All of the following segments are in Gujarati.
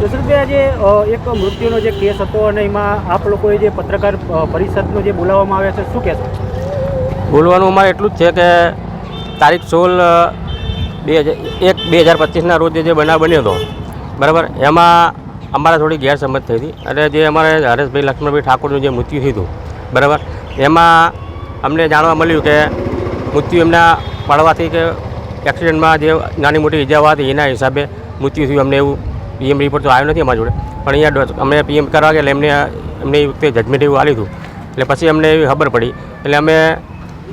જસુભાઈ આજે એક મૃત્યુનો જે કેસ હતો અને એમાં આપ લોકોએ જે પત્રકાર પરિષદનો જે બોલાવવામાં આવ્યા છે, શું કહેશો? બોલવાનું અમારે એટલું જ છે કે તારીખ સોળ બે હજાર, એક બે હજાર પચીસના રોજ જે બનાવ બન્યો હતો, બરાબર? એમાં અમારે થોડી ગેરસમજ થઈ હતી. અને જે અમારે હરેશભાઈ લક્ષ્મણભાઈ ઠાકોરનું જે મૃત્યુ થયું હતું, બરાબર? એમાં અમને જાણવા મળ્યું કે મૃત્યુ એમના પડવાથી કે એક્સિડન્ટમાં જે નાની મોટી ઈજાઓ હતી એના હિસાબે મૃત્યુ થયું અમને એવું પીએમ રિપોર્ટ તો આવ્યો નથી અમારા જોડે. પણ અહીંયા અમે પીએમ કરવા ગયા એટલે એમને એમને વખતે જજમેન્ટ એવું આપ્યું હતું. એટલે પછી અમને એવી ખબર પડી. એટલે અમે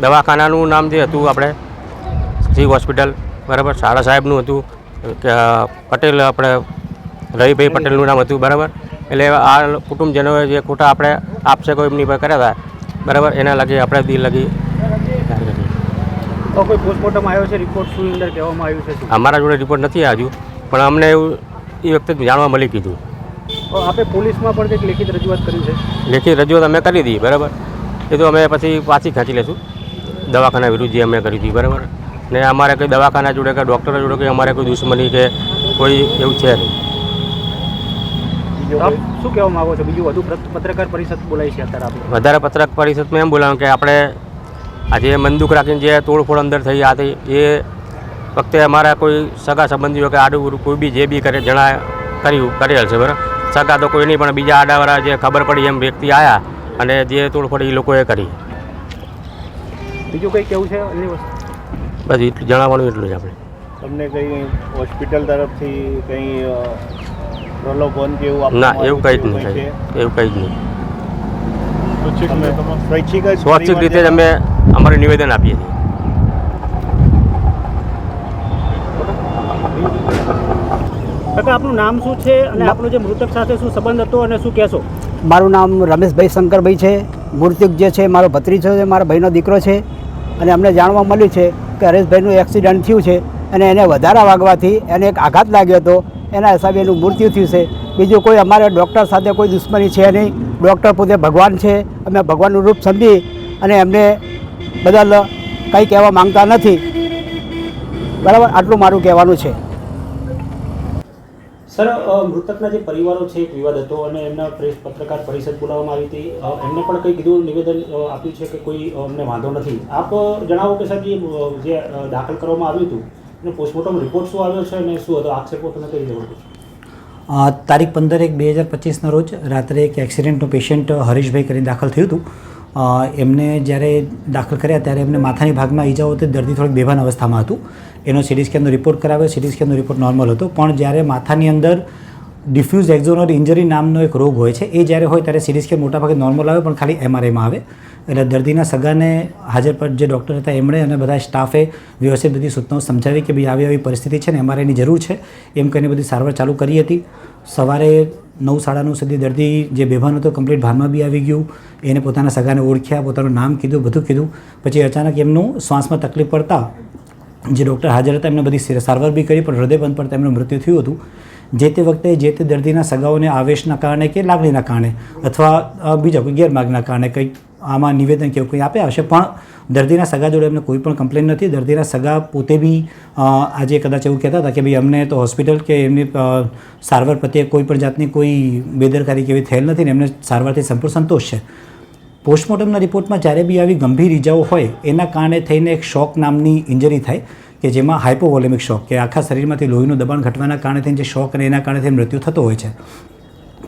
દવાખાનાનું નામ જે હતું આપણે સિંહ હોસ્પિટલ બરાબર? શાળા સાહેબનું હતું. કે પટેલ આપણે રવિભાઈ પટેલનું નામ હતું બરાબર? એટલે આ કુટુંબજનોએ જે ખોટા આપણે આપશે કોઈ એમની પર કર્યા હતા બરાબર? એના લગી આપણે દિલ લગી કોઈ પોસ્ટમોર્ટમ આવ્યો છે? રિપોર્ટ શું અંદર કહેવામાં આવ્યું છે અમારા જોડે રિપોર્ટ નથી આવ્યું. પણ અમને એવું એ વખતે જાણવા મળી કીધું. અ, આપે પોલીસમાં પણ કંઈક લેખિત રજૂઆત કરી છે? લેખિત રજૂઆત અમે કરી હતી બરાબર? એ તો અમે પછી પાછી ખેંચી લેશું. દવાખાના વિરુદ્ધ જે અમે કરી હતી બરાબર? ને અમારે કોઈ દવાખાના જોડે કે ડૉક્ટર જોડે કે અમારે કોઈ દુશ્મની કે કોઈ એવું છે નહીં. શું કહેવા માગો છો? બીજું વધુ પત્રકાર પરિષદ બોલાય છે અત્યારે આપણે. વધારે પત્રક પરિષદમાં એમ બોલાવ્યું કે આપણે આજે બંદૂક રાખીને જે તોડફોડ અંદર થઈ આ થઈ એ વખતે અમારા કોઈ સગા સંબંધીઓ કે આડું કોઈ બી જે બી કરે જણા કર્યું કરેલ છે બરાબર? સગા તો કોઈ નહીં પણ બીજા આડાવાળા જે ખબર પડી એમ વ્યક્તિ આવ્યા અને જે તોડફોડ એ લોકોએ કરી. બીજું કંઈ કેવું છે બસ એટલું જણાવવાનું એટલું જ આપણે. તમને કંઈ હોસ્પિટલ તરફથી કંઈ પ્રલોભન કે એવું ના એવું કંઈ જ નહીં? એવું કંઈ જ નહીં. સ્વૈચ્છિક રીતે જ અમે અમારું નિવેદન આપીએ છીએ. કાકા આપનું નામ શું છે અને આપનો જે મૃતક સાથે શું સંબંધ હતો અને શું કહેશો? મારું નામ રમેશભાઈ શંકરભાઈ છે. મૃતક જે છે મારો ભત્રીજો છે મારા ભાઈનો દીકરો છે. અને અમને જાણવા મળ્યું છે કે હરેશભાઈનું એક્સિડન્ટ થયું છે અને એને વધારા વાગવાથી એને એક આઘાત લાગ્યો હતો. એના હિસાબે એનું મૃત્યુ થયું છે. બીજું કોઈ અમારે ડૉક્ટર સાથે કોઈ દુશ્મની છે નહીં. ડૉક્ટર પોતે ભગવાન છે. અમે ભગવાનનું રૂપ સમજી અને એમને બદલ કંઈ કહેવા માંગતા નથી. બરાબર? આટલું મારું કહેવાનું છે. સર મૃતકના જે પરિવારો છે એક વિવાદ હતો અને એમના પ્રેસ પત્રકાર પરિષદ બોલાવવામાં આવી હતી. એમને પણ કંઈ કીધું નિવેદન આપ્યું છે કે કોઈ અમને વાંધો નથી. આપ જણાવો કે સાહેબ જે દાખલ કરવામાં આવ્યું હતું અને પોસ્ટમોર્ટમ રિપોર્ટ શું આવ્યો છે અને શું હતો? આક્ષેપો તમે કઈ અ, તારીખ પંદર એક બે હજાર પચીસના રોજ રાત્રે એક એક્સિડન્ટનું પેશન્ટ હરીશભાઈ કરીને દાખલ થયું હતું. એમને જ્યારે દાખલ કર્યા ત્યારે એમને માથાની ભાગમાં ઈજાઓ હતી, દર્દી થોડીક બેભાન અવસ્થામાં હતું. એનો સીટી સ્કેનનો રિપોર્ટ કરાવ્યો. સીટી સ્કેનનો રિપોર્ટ નોર્મલ હતો. પણ જ્યારે માથાની અંદર ડિફ્યુઝ એક્ઝોનર ઇન્જરી નામનો એક રોગ હોય છે, એ જ્યારે હોય ત્યારે સીટી સ્કેન મોટાભાગે નોર્મલ આવે, પણ ખાલી એમઆરઆઈમાં આવે. એટલે દર્દીના સગાને હાજર પર જે ડૉક્ટર હતા, એમણે અને બધા સ્ટાફે વ્યવસ્થિત બધી સૂચનાઓ સમજાવી કે ભાઈ આવી આવી પરિસ્થિતિ છે ને એમઆરઆઈની જરૂર છે. એમ કહીને બધી સારવાર ચાલુ કરી હતી. સવારે નવ સાડા નવ સુધી દર્દી જે બેભાન હતો કમ્પ્લીટ ભાનમાં બી આવી ગયું. એને પોતાના સગાને ઓળખ્યા, પોતાનું નામ કીધું, બધું કીધું. પછી અચાનક એમનું શ્વાસમાં તકલીફ પડતા જે ડૉક્ટર હાજર હતા, એમને બધી સારવાર બી કરી, પણ હૃદય બંધ પડતા એમનું મૃત્યુ થયું હતું. જે તે વખતે જે તે દર્દીના સગાઓને આવેશના કારણે કે લાગણીના કારણે, અથવા બીજા કોઈ ગેરમાર્ગના કારણે કંઈક આમાં નિવેદન કે કંઈ આપ્યા હશે પણ દર્દીના સગા જોડે એમને કોઈ પણ કમ્પ્લેન નથી. દર્દીના સગા પોતે બી આજે કદાચ એવું કહેતા હતા કે ભાઈ અમને તો હોસ્પિટલ કે એમની સારવાર પ્રત્યે કોઈ પણ જાતની કોઈ બેદરકારી કે એવી થયેલ નથી ને એમને સારવારથી સંપૂર્ણ સંતોષ છે. પોસ્ટમોર્ટમના રિપોર્ટમાં જ્યારે બી આવી ગંભીર ઇજાઓ હોય, એના કારણે થઈને એક શોક નામની ઇન્જરી થાય કે જેમાં હાઇપોવોલેમિક શોક કે આખા શરીરમાંથી લોહીનું દબાણ ઘટવાના કારણે થઈને જે શોક અને એના કારણે થઈને મૃત્યુ થતો હોય છે.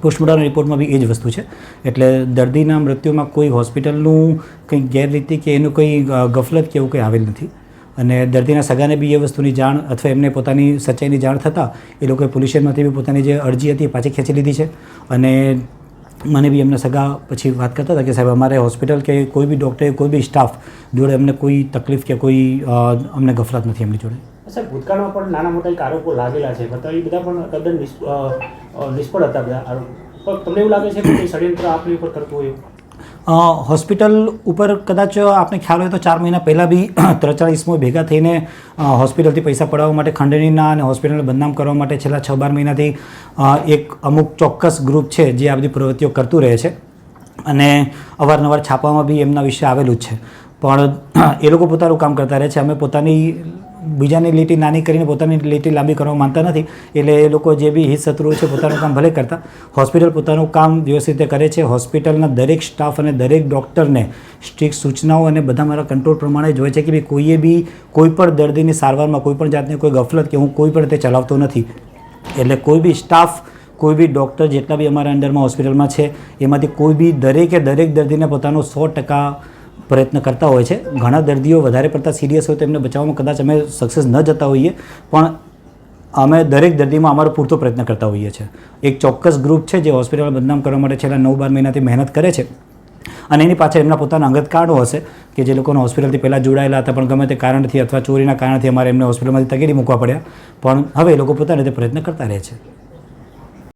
પોસ્ટમોર્ટમ રિપોર્ટમાં બી એ જ વસ્તુ છે. એટલે દર્દીના મૃત્યુમાં કોઈ હોસ્પિટલનું કંઈ ગેરરીતિ કે એનું કંઈ ગફલત કે એવું કંઈ આવેલ નથી. અને દર્દીના સગાને બી એ વસ્તુની જાણ અથવા એમને પોતાની સચ્ચાઈની જાણ થતાં એ લોકોએ પોલ્યુશનમાંથી બી પોતાની જે અરજી હતી પાછી ખેંચી લીધી છે. અને મને બી એમના સગા પછી વાત કરતા હતા કે સાહેબ અમારે હોસ્પિટલ કે કોઈ બી ડૉક્ટર, કોઈ બી સ્ટાફ જોડે અમને કોઈ તકલીફ કે કોઈ અમને ગફલત નથી એમની જોડે. સાહેબ ભૂતકાળમાં પણ નાના મોટા એક આરોપો લાગેલા છે. બધા એ બધા પણ તદ્દન નિષ્ફળ હતા બધા આરોપ. પણ તમને એવું લાગે છે કે ષડયંત્ર આપની ઉપર કરતું હોય હોસ્પિટલ ઉપર કદાચ આપને ખ્યાલ હોય તો ચાર મહિના પહેલાં બી ત્રચાળીસમો ભેગા થઈને હોસ્પિટલથી પૈસા પડાવવા માટે ખંડણીના અને હોસ્પિટલને બદનામ કરવા માટે છેલ્લા છ બાર મહિનાથી એક અમુક ચોક્કસ ગ્રુપ છે જે આ બધી પ્રવૃત્તિઓ કરતું રહે છે. અને અવારનવાર છાપામાં બી એમના વિશે આવેલું જ છે. પણ એ લોકો પોતાનું કામ કરતા રહે છે. અમે પોતાની બીજાની લીટી નાની કરીને પોતાની લીટી લાંબી કરવા માનતા નથી. એટલે એ લોકો જે બી હિત શત્રુઓ છે, પોતાનું કામ ભલે કરતા, હોસ્પિટલ પોતાનું કામ વ્યવસ્થિત રીતે કરે છે. હોસ્પિટલના દરેક સ્ટાફ અને દરેક ડૉક્ટરને સ્ટ્રિક્ટ સૂચનાઓ અને બધા મારા કંટ્રોલ પ્રમાણે જ હોય છે કે ભાઈ કોઈએ બી કોઈ પણ દર્દીની સારવારમાં કોઈ પણ જાતની કોઈ ગફલત કે હું કોઈ પણ રીતે ચલાવતો નથી. એટલે કોઈ બી સ્ટાફ, કોઈ બી ડૉક્ટર જેટલા બી અમારા અંડરમાં હોસ્પિટલમાં છે, એમાંથી કોઈ બી દરેકે દરેક દર્દીને પોતાનો સો ટકા પ્રયત્ન કરતા હોય છે. ઘણા દર્દીઓ વધારે પડતા સિરિયસ હોય તો એમને બચાવવામાં કદાચ અમે સક્સેસ ન જતા હોઈએ, પણ અમે દરેક દર્દીમાં અમારો પૂરતો પ્રયત્ન કરતા હોઈએ છીએ. એક ચોક્કસ ગ્રુપ છે જે હોસ્પિટલ બદનામ કરવા માટે છેલ્લા નવ બાર મહિનાથી મહેનત કરે છે. અને એની પાછળ એમના પોતાના અંગત કારણો હશે કે જે લોકોને હોસ્પિટલથી પહેલાં જોડાયેલા હતા, પણ ગમે તે કારણથી અથવા ચોરીના કારણથી અમારે એમને હોસ્પિટલમાંથી તગેડી મૂકવા પડ્યા. પણ હવે એ લોકો પોતાની રીતે પ્રયત્ન કરતા રહે છે.